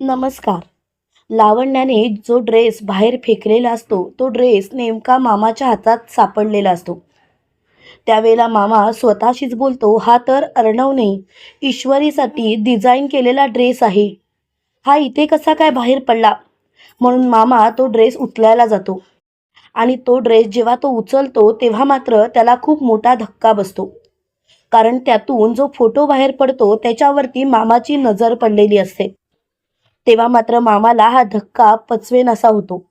नमस्कार. लावण्याने जो ड्रेस बाहेर फेकलेला असतो तो ड्रेस नेमका मामाच्या हातात सापडलेला असतो. त्यावेळेला मामा स्वतःशीच बोलतो हा तर अर्णवने ईश्वरीसाठी डिझाईन केलेला ड्रेस आहे. हा इथे कसा काय बाहेर पडला? म्हणून मामा तो ड्रेस उचलायला जातो. आणि तो ड्रेस जेव्हा तो उचलतो तेव्हा मात्र त्याला खूप मोठा धक्का बसतो. कारण त्यातून जो फोटो बाहेर पडतो त्याच्यावरती मामाची नजर पडलेली असते. तेव्हा मात्र मामाला हा धक्का पचवेन असा होतो.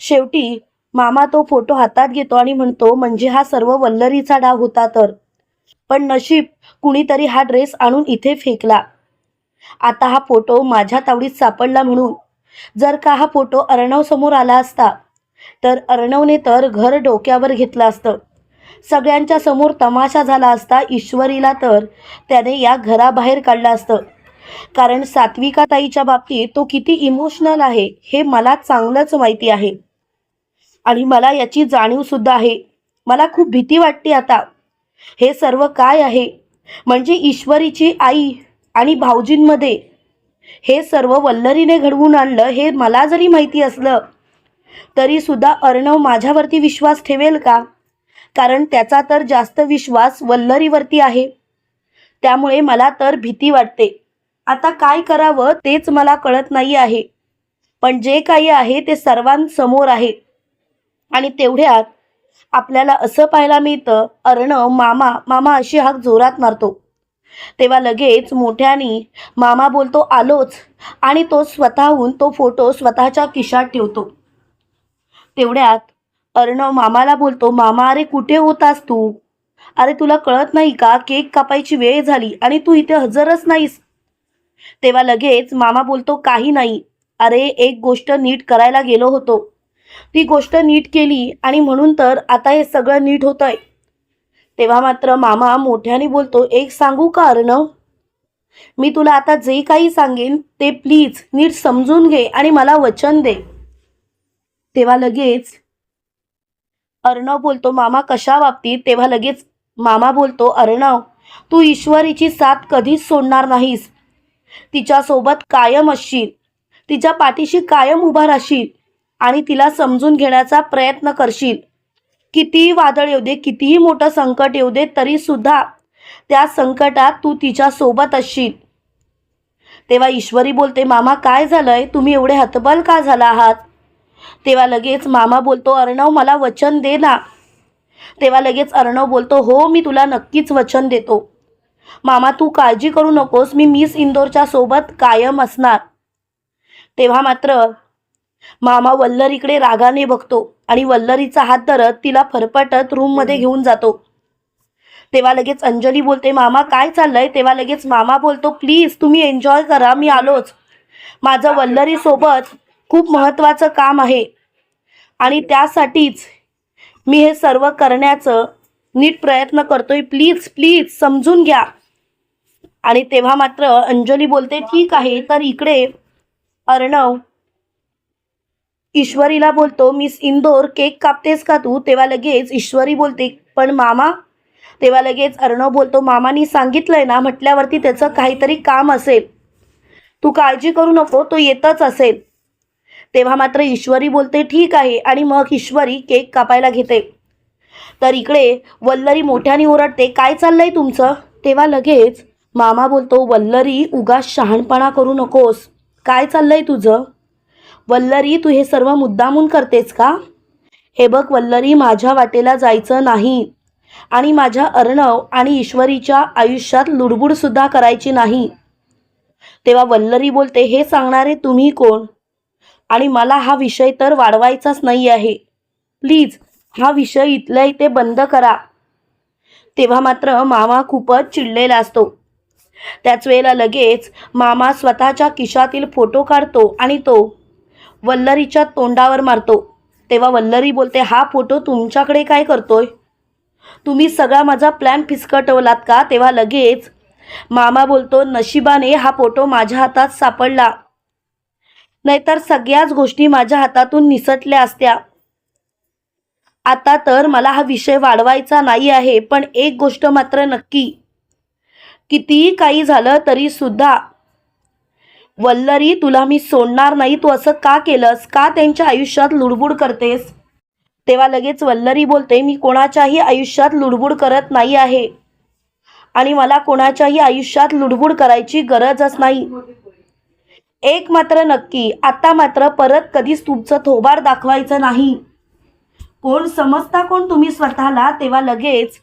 शेवटी मामा तो फोटो हातात घेतो आणि म्हणतो म्हणजे हा सर्व वल्लरीचा डाव होता तर. पण नशीब कुणीतरी हा ड्रेस आणून इथे फेकला. आता हा फोटो माझ्या तावडीत सापडला म्हणून. जर का हा फोटो अर्णव समोर आला असता तर अर्णवने तर घर डोक्यावर घेतलं असतं. सगळ्यांच्या समोर तमाशा झाला असता ईश्वरीला तर त्याने या घराबाहेर काढलं असतं. कारण सात्विका ताईच्या बाबतीत तो किती इमोशनल आहे हे मला चांगलंच माहिती आहे. आणि मला याची जाणीव सुद्धा आहे. मला खूप भीती वाटते आता. हे सर्व काय आहे? म्हणजे ईश्वरीची आई आणि भाऊजींमध्ये हे सर्व वल्लरीने घडवून आणलं हे मला जरी माहिती असलं तरी सुद्धा अर्णव माझ्यावरती विश्वास ठेवेल का? कारण त्याचा तर जास्त विश्वास वल्लरीवरती आहे. त्यामुळे मला तर भीती वाटते. आता काय करावं तेच मला कळत नाही आहे. पण जे काही आहे ते सर्वांसमोर आहे. आणि तेवढ्यात आपल्याला असं पाहायला मिळतं अर्णव मामा मामा अशी हाक जोरात मारतो. तेव्हा लगेच मोठ्यानी मामा बोलतो आलोच. आणि तो स्वतःहून तो फोटो स्वतःच्या खिशात ठेवतो. तेवढ्यात अर्णव मामाला बोलतो मामा अरे कुठे होतास तू? अरे तुला कळत नाही का? केक कापायची वेळ झाली आणि तू इथे हजरच नाहीस. तेव्हा लगेच मामा बोलतो काही नाही. अरे एक गोष्ट नीट करायला गेलो होतो. ती गोष्ट नीट केली आणि म्हणून तर आता हे सगळं नीट होतंय. तेव्हा मात्र मामा मोठ्याने बोलतो एक सांगू का अर्णव? मी तुला आता जे काही सांगेन ते प्लीज नीट समजून घे आणि मला वचन दे. तेव्हा लगेच अर्णव बोलतो मामा कशा बाबतीत? तेव्हा लगेच मामा बोलतो अर्णव तू ईश्वरीची साथ कधीच सोडणार नाहीस. तिच्यासोबत कायम असशील. तिच्या पाठीशी कायम उभा राहशील आणि तिला समजून घेण्याचा प्रयत्न करशील. कितीही वादळ येऊ दे कितीही मोठं संकट येऊ दे तरी सुद्धा त्या संकटात तू तिच्या सोबत असशील. तेव्हा ईश्वरी बोलते मामा काय झालंय? तुम्ही एवढे हतबल का झाला आहात? तेव्हा लगेच मामा बोलतो अर्णव मला वचन दे ना. तेव्हा लगेच अर्णव बोलतो हो मी तुला नक्कीच वचन देतो. मामा तू काळजी करू नकोस. मी मिस इंदोरच्या सोबत कायम असणार. तेव्हा मात्र मामा वल्लरीकडे रागाने बघतो आणि वल्लरीचा हात धरत तिला फरफटत रूममध्ये घेऊन जातो. तेव्हा लगेच अंजली बोलते मामा काय चाललंय? तेव्हा लगेच मामा बोलतो प्लीज तुम्ही एन्जॉय करा मी आलोच. माझं वल्लरी सोबत खूप महत्त्वाचं काम आहे आणि त्यासाठीच मी हे सर्व करण्याचं नीट प्रयत्न करतोय. प्लीज प्लीज समजून घ्या. आणि तेव्हा मात्र अंजली बोलते ठीक आहे तर इकडे अर्णव ईश्वरीला बोलतो मिस इंदोर केक कापतेस का तू? तेव्हा लगेच ईश्वरी बोलते पण मामा तेव्हा लगेच अर्णव बोलतो मामानी सांगितलंय ना म्हटल्यावरती त्याचं काहीतरी काम असेल. तू काळजी करू नको तो येतच असेल. तेव्हा मात्र ईश्वरी बोलते ठीक आहे. आणि मग ईश्वरी केक कापायला घेते. तर इकडे वल्लरी मोठ्याने ओरडते काय चाललंय तुमचं? तेव्हा लगेच मामा बोलतो वल्लरी उगा शहाणपणा करू नकोस. काय चाललंय तुझं? वल्लरी तू हे सर्व मुद्दामून करतेस का? हे बघ वल्लरी माझ्या वाटेला जायचं नाही आणि माझ्या अर्णव आणि ईश्वरीच्या आयुष्यात लुडबुडसुद्धा करायची नाही. तेव्हा वल्लरी बोलते हे सांगणारे तुम्ही कोण? आणि मला हा विषय तर वाढवायचाच नाही आहे प्लीज हा विषय इथल्या इथे बंद करा. तेव्हा मात्र मामा खूपच चिडलेला असतो. त्याच वेळेला लगेच मामा स्वतःच्या खिशातील फोटो काढतो आणि तो वल्लरीच्या तोंडावर मारतो. तेव्हा वल्लरी बोलते हा फोटो तुमच्याकडे काय करतोय? तुम्ही सगळा माझा प्लॅन फिसकटवलात का? तेव्हा लगेच मामा बोलतो नशिबाने हा फोटो माझ्या हातात सापडला. नाहीतर सगळ्याच गोष्टी माझ्या हातातून निसटल्या असत्या. आता तर मला हा विषय वाढवायचा नाही आहे पण एक गोष्ट मात्र नक्की. कितीही काही झालं तरी सुद्धा वल्लरी तुला मी सोडणार नाही तू असं का केलंस? का त्यांच्या आयुष्यात लुडबुड करतेस? तेव्हा लगेच वल्लरी बोलते मी कोणाच्याही आयुष्यात लुडबुड करत नाही आहे आणि मला कोणाच्याही आयुष्यात लुडबुड करायची गरजच नाही. एक मात्र नक्की आता मात्र परत कधीच तुमचं थोबाड दाखवायचं नाही. कोण समजता कोण तुम्ही स्वतःला? तेव्हा लगेच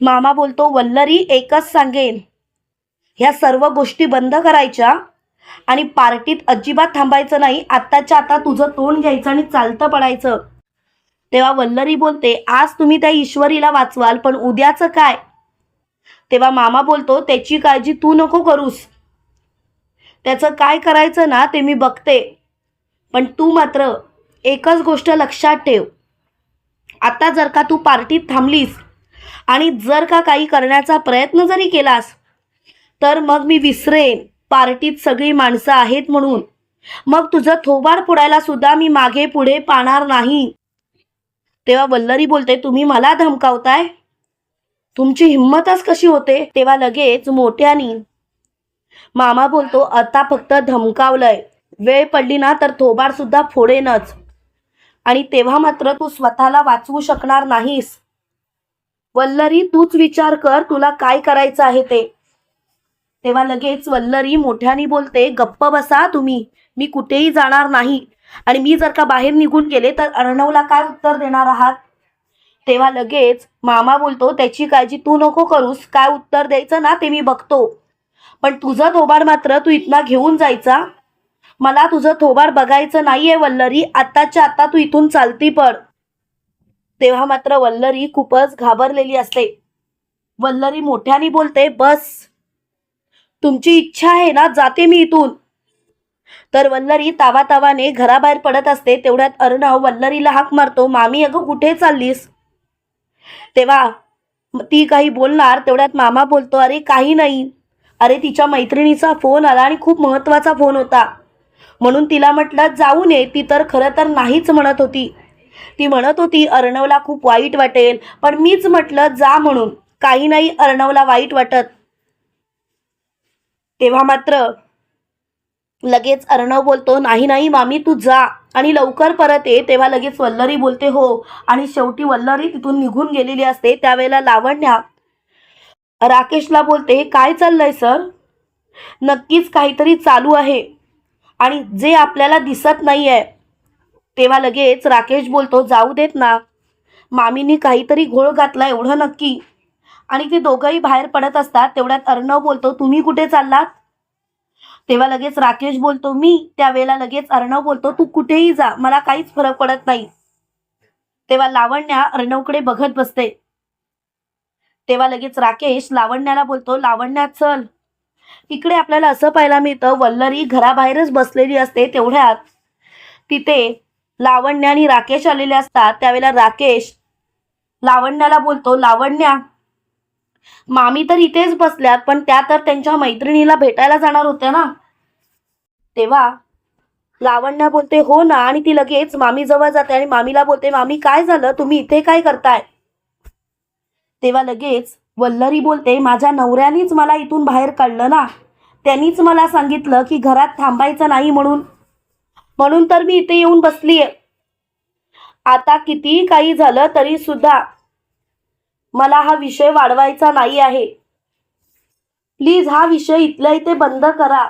मामा बोलतो वल्लरी एकच सांगेन. ह्या सर्व गोष्टी बंद करायच्या आणि पार्टीत अजिबात थांबायचं नाही. आत्ताच्या आता तुझं तोंड घ्यायचं आणि चालतं पडायचं. तेव्हा वल्लरी बोलते आज तुम्ही त्या ईश्वरीला वाचवाल पण उद्याचं काय? तेव्हा मामा बोलतो त्याची काळजी तू नको करूस. त्याचं काय करायचं ना ते मी बघते. पण तू मात्र एकच गोष्ट लक्षात ठेव. आता जर का तू पार्टीत थांबलीस आणि जर का काही करण्याचा प्रयत्न जरी केलास तर मग मी विसरेन. पार्टीत सगळी माणसं आहेत म्हणून. मग तुझं थोबाड पुडायला सुद्धा मी मागे पुढे पाहणार नाही. तेव्हा वल्लरी बोलते तुम्ही मला धमकावताय? तुमची हिंमतच कशी होते? तेव्हा लगेच मोठ्यानी मामा बोलतो आता फक्त धमकावलंय. वेळ पडली ना तर थोबाड सुद्धा फोडेनच. आणि तेव्हा मात्र तू स्वतःला वाचवू शकणार नाहीस. वल्लरी तूच विचार कर तुला काय करायचं आहे ते. तेव्हा लगेच वल्लरी मोठ्याने बोलते गप्प बसा तुम्ही. मी कुठेही जाणार नाही. आणि मी जर का बाहेर निघून गेले तर अर्णवला काय उत्तर देणार आहात? तेव्हा लगेच मामा बोलतो त्याची काळजी तू नको करूस. काय उत्तर द्यायचं ना ते मी बघतो. पण तुझं थोबाड मात्र तू इथला घेऊन जायचा. मला तुझं थोबाड बघायचं नाहीये वल्लरी. आत्ताच्या आत्ता तू इथून चालती पड. तेव्हा मात्र वल्लरी खूपच घाबरलेली असते. वल्लरी मोठ्याने बोलते बस. तुमची इच्छा आहे ना जाते मी इथून. तर वल्लरी तावातावाने घराबाहेर पडत असते. तेवढ्यात अर्णव वल्लरीला हाक मारतो मामी अगं कुठे चाललीस? तेव्हा ती काही बोलणार तेवढ्यात मामा बोलतो अरे काही नाही. अरे तिच्या मैत्रिणीचा फोन आला आणि खूप महत्त्वाचा फोन होता. म्हणून तिला म्हटलं जाऊ नये ती तर खरं तर नाहीच म्हणत होती. ती म्हणत होती अर्णवला खूप वाईट वाटेल पण मीच म्हटलं जा म्हणून काही नाही अर्णवला वाईट वाटत. तेव्हा मात्र लगेच अर्णव बोलतो नाही नाही मामी तू जा. आणि लवकर परत ये तेव्हा लगेच वल्लरी बोलते हो. आणि शेवटी वल्लरी तिथून निघून गेलेली असते त्यावेळेला लावण्या राकेशला बोलते काय चाललंय सर? नक्कीच काहीतरी चालू आहे. आणि जे आपल्याला दिसत नाही आहे तेव्हा लगेच राकेश बोलतो जाऊ देत ना. मामीनी काहीतरी घोळ घातला एवढं नक्की. आणि ते दोघंही बाहेर पडत असतात तेवढ्यात अर्णव बोलतो तुम्ही कुठे चाललात? तेव्हा लगेच राकेश बोलतो मी. त्यावेळेला लगेच अर्णव बोलतो तू कुठेही जा मला काहीच फरक पडत नाही. तेव्हा लावण्या अर्णवकडे बघत बसते. तेव्हा लगेच राकेश लावण्याला बोलतो लावण्या चल. इकडे आपल्याला असं पाहायला मिळतं वल्लरी घराबाहेरच बसलेली असते तेवढ्यात. तिथे लावण्य आणि राकेश आलेले असतात. त्यावेळेला राकेश लावण्याला बोलतो लावण्या मामी तर इथेच बसल्यात पण त्या तर त्यांच्या मैत्रिणीला भेटायला जाणार होत्या ना. तेव्हा लावण्या बोलते हो ना आणि ती लगेच मामी जवळ जाते आणि मामीला बोलते मामी काय झालं? तुम्ही इथे काय करताय? तेव्हा लगेच वल्लरी बोलते माझ्या नवऱ्यानेच मला इथून बाहेर काढलं ना. त्यांनीच मला सांगितलं की घरात थांबायचं नाही म्हणून. म्हणून तर मी इथे येऊन बसलीये. आता कितीही काही झालं तरी सुद्धा मला हा विषय वाढवायचा नाही आहे. प्लीज हा विषय इथल्या इथे बंद करा.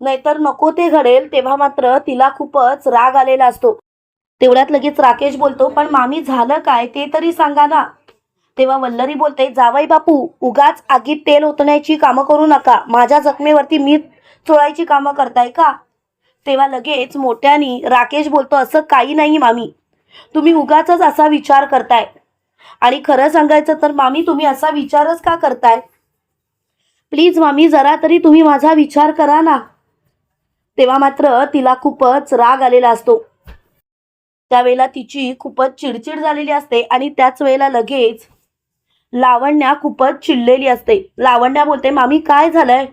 नाहीतर नको ते घडेल. तेव्हा मात्र तिला खूपच राग आलेला असतो. तेवढ्यात लगेच राकेश बोलतो पण मामी झालं काय? ते तरी सांगा ना. तेव्हा वल्लरी बोलते जावई बापू उगाच आगीत तेल ओतण्याची कामं करू नका. माझ्या जखमेवरती मीठ चोळायची कामं करताय का? तेव्हा लगेच मोठ्यानी राकेश बोलतो असं काही नाही मामी. तुम्ही उगाच असा विचार करताय. आणि खरं सांगायचं तर मामी तुम्ही असा विचारच का करताय? प्लीज मामी जरा तरी तुम्ही माझा विचार करा ना. तेव्हा मात्र तिला खूपच राग आलेला असतो. त्यावेळेला तिची खूपच चिडचिड झालेली असते आणि त्याच वेळेला लगेच लावण्या खूपच चिडलेली असते. लावण्या बोलते मामी काय झालंय?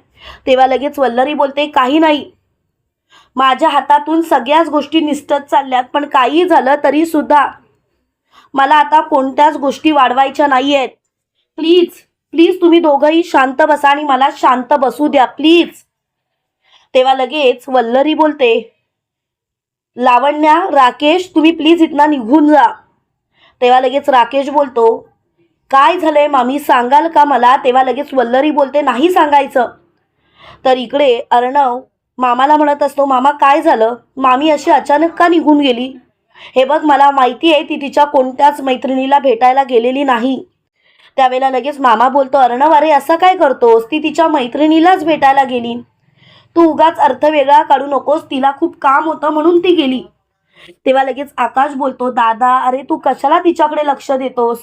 तेव्हा लगेच वल्लरी बोलते काही नाही. माझ्या हातातून सगळ्याच गोष्टी निसटत चालल्यात पण काही झालं तरी सुद्धा. मला आता कोणत्याच गोष्टी वाढवायच्या नाही आहेत प्लीज प्लीज तुम्ही दोघंही शांत बसा आणि मला शांत बसू द्या प्लीज. तेव्हा लगेच वल्लरी बोलते लावण्या राकेश तुम्ही प्लीज इथनं निघून जा. तेव्हा लगेच राकेश बोलतो काय झालंय मामी? सांगाल का मला? तेव्हा लगेच वल्लरी बोलते नाही सांगायचं. तर इकडे अर्णव मामाला म्हणत असतो मामा काय झालं? मामी अशी अचानक का निघून गेली? हे बघ मला माहिती आहे ती तिच्या कोणत्याच मैत्रिणीला भेटायला गेलेली नाही. त्यावेळेला लगेच मामा बोलतो अर्णव अरे असं काय करतोस? ती तिच्या मैत्रिणीलाच भेटायला गेली. तू उगाच अर्थ वेगळा काढू नकोस तिला खूप काम होतं म्हणून ती गेली. तेव्हा लगेच आकाश बोलतो दादा अरे तू कशाला तिच्याकडे लक्ष देतोस?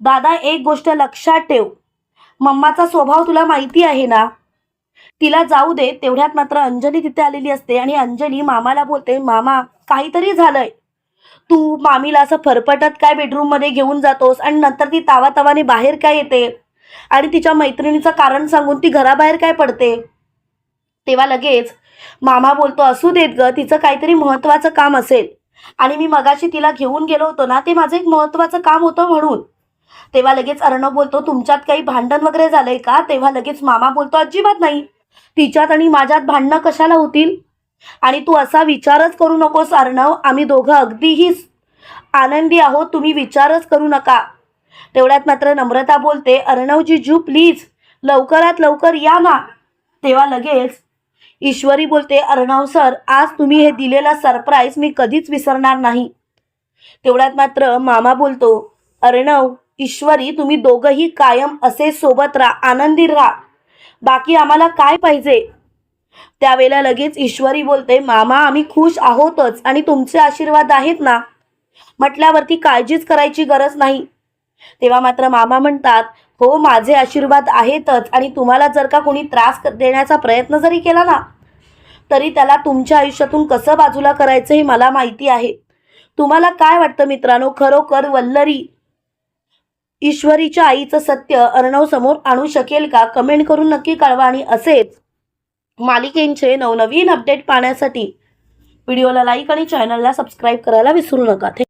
दादा एक गोष्ट लक्षात ठेव. मम्माचा स्वभाव तुला माहिती आहे ना? तिला जाऊ दे तेवढ्यात मात्र अंजली तिथे आलेली असते आणि अंजली मामाला बोलते मामा काहीतरी झालंय. तू मामीला असं फरफटत काय बेडरूममध्ये घेऊन जातोस आणि नंतर ती तावातावाने बाहेर काय येते? आणि तिच्या मैत्रिणीचं कारण सांगून ती घराबाहेर काय पडते? तेव्हा लगेच मामा बोलतो असू देत ग तिचं काहीतरी महत्त्वाचं काम असेल. आणि मी मगाशी तिला घेऊन गेलो होतो ना ते माझं एक महत्त्वाचं काम होतं म्हणून. तेव्हा लगेच अर्णव बोलतो तुमच्यात काही भांडण वगैरे झालंय का? तेव्हा लगेच मामा बोलतो अजिबात नाही. तिच्यात आणि माझ्यात भांडणं कशाला होतील? आणि तू असा विचारच करू नकोस अर्णव. आम्ही दोघं अगदीही आनंदी आहोत. तुम्ही विचारच करू नका. तेवढ्यात मात्र नम्रता बोलते अर्णवजी जू प्लीज. लवकरात लवकर या ना. तेव्हा लगेच ईश्वरी बोलते अर्णव सर आज तुम्ही हे दिलेला सरप्राईज मी कधीच विसरणार नाही. तेवढ्यात मात्र मामा बोलतो अर्णव ईश्वरी तुम्ही दोघंही कायम असे सोबत राहा आनंदी राहा. बाकी आम्हाला काय पाहिजे? त्यावेळेला लगेच ईश्वरी बोलते मामा आम्ही खुश आहोतच आणि तुमचे आशीर्वाद आहेत ना? म्हटल्यावरती काळजीच करायची गरज नाही. तेव्हा मात्र मामा म्हणतात हो माझे आशीर्वाद आहेतच आणि तुम्हाला जर का कोणी त्रास देण्याचा प्रयत्न जरी केला ना तरी त्याला तुमच्या आयुष्यातून कसं बाजूला करायचं हे मला माहिती आहे. तुम्हाला काय वाटतं मित्रांनो? खरोखर वल्लरी ईश्वरीच्या आईचं सत्य अर्णव समोर आणू शकेल का? कमेंट करून नक्की कळवा. आणि असेच मालिकेंचे नवनवीन अपडेट पाहण्यासाठी व्हिडिओला लाईक आणि चॅनलला सबस्क्राईब करायला विसरू नका.